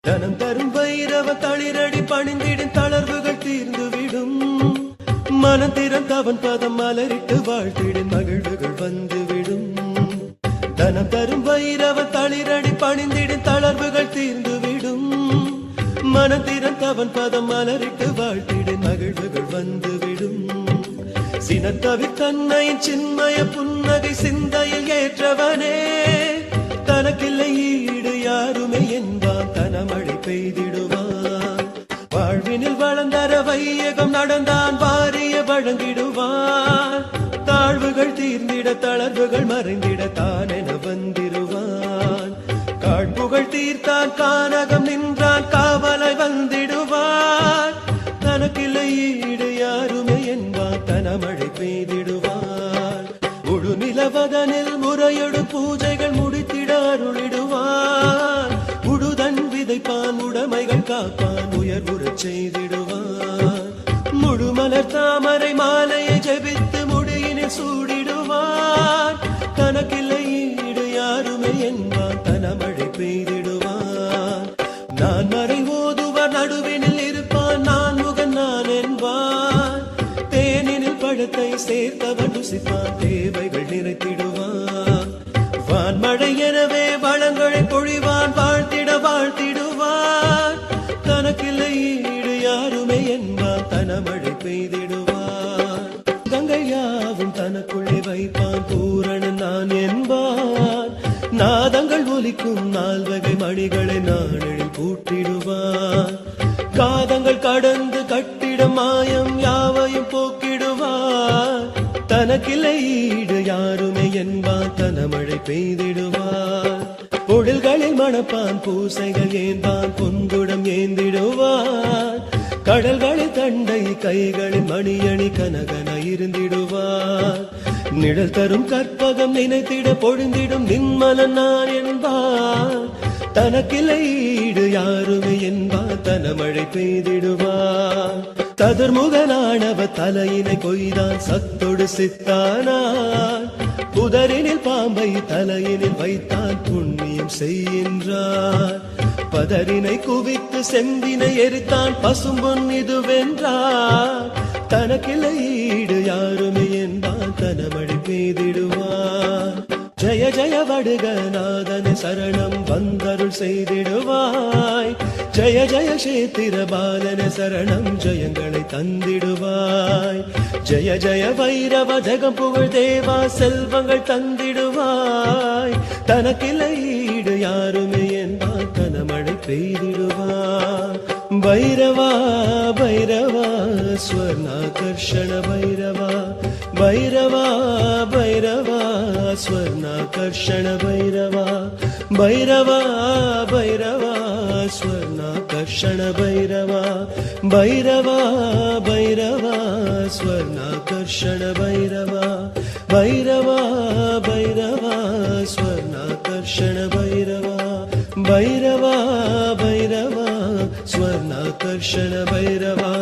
தனம் தரும் வைரவ தளிரடி பணிந்திடும் தளர்வுகள் தீர்ந்துவிடும். மனம் திறந்தவன் பதம் மலரிட்டு வாழ்த்திடும் மகிழ்வுகள் வந்துவிடும். தனம் தரும் வைரவ தளிரடி பணிந்திடும் தளர்வுகள் தீர்ந்துவிடும். மனம் திறந்தவன் பதம் மலரிட்டு வாழ்த்திடும் மகிழ்வுகள் வந்துவிடும். சினத்தவி தன்னை சின்மய புன்னகை சிந்தையில் ஏற்றவனே. வாழ்வினில் வளர்ந்தர வையகம் நடந்தான் வாரிய வழங்கிடுவான் தாழ்வுகள் தீர்ந்திட தளர்வுகள் மறைந்திட என வந்திருவான். காழ்ப்புகள் தீர்த்தான் கானகம் நின்றான் காவலை உடைமைகள் காப்பான் உயர்வுறச் செய்திடுவான். முழுமலர் தாமரை மாலையை ஜபித்து முடியினில் சூடிடுவான். தனக்கில்லை ஈடு யாருமே என்பான் தனமழை பெய்திடுவான். நான் மறை ஓதுவார் நடுவினில் இருப்பான் நான் முகன் நான் என்பான். தேனினில் பழத்தை சேர்த்தவன் ருசிப்பான் தேவைகள் நிறைத்திடுவான் வான்மழை எனவே நாதங்கள் ஒலிக்கும் நால்வகை மணிகளை நாளில் கூட்டிடுவார் காதங்கள் கடந்து கட்டிட மாயம் யாவையும் போக்கிடுவார். தனக்கில்லை ஈடு யாருமே என்பான் தனமழை பெய்திடுவார். பொழில்களில் மணப்பான் பூசைகள் ஏந்தான் பொன்குடம் ஏந்திடுவார். கடல்களில் தண்டை கைகளில் மணியணி கனகன இருந்திடுவார். நிழல் தரும் கற்பகம் நினைத்திட பொழுந்திடும் நின்மலன் நான் என்பான் தனக்கில்லை ஈடு யாருமே என்பான் தனமழை பெய்திடுவான் கதிர்முகனானவ தலையினை கொய்தான் சத்தொடு சித்தானான் புதரினில் பாம்பை தலையினில் வைத்தான் புண்ணியம் செய்கின்றார். பதறினை குவித்து செம்பினை எரித்தான் பசும்பொன் இதுவென்றார் தனக்கில்லை ஈடு யாருமே பாடுக வடுக சரணம் வந்தருள் செய்திடுவாய். ஜய ஜய சேத்திர பாலன சரணம் ஜெயங்களை தந்திடுவாய். ஜய ஜய வைரவ ஜகம் புகழ் தேவா செல்வங்கள் தந்திடுவாய். தனக்கில்லை ஈடு யாருமே என்பான் கனமழை பெய்திடுவான் பைரவா பைரவா ஸ்வர்ணாகர்ஷண பைரவா. பைரவா பைரவா ஸ்வர்ணாகர்ஷண பைரவா பைரவா பைரவா ஸ்வர்ணாகர்ஷண பைரவா பைரவா பைரவா ஸ்வர்ணாகர்ஷண பைரவா பைரவா பைரவா ஸ்வர்ணாகர்ஷண பைரவா பைரவா பைரவா ஸ்வர்ணாகர்ஷண பைரவா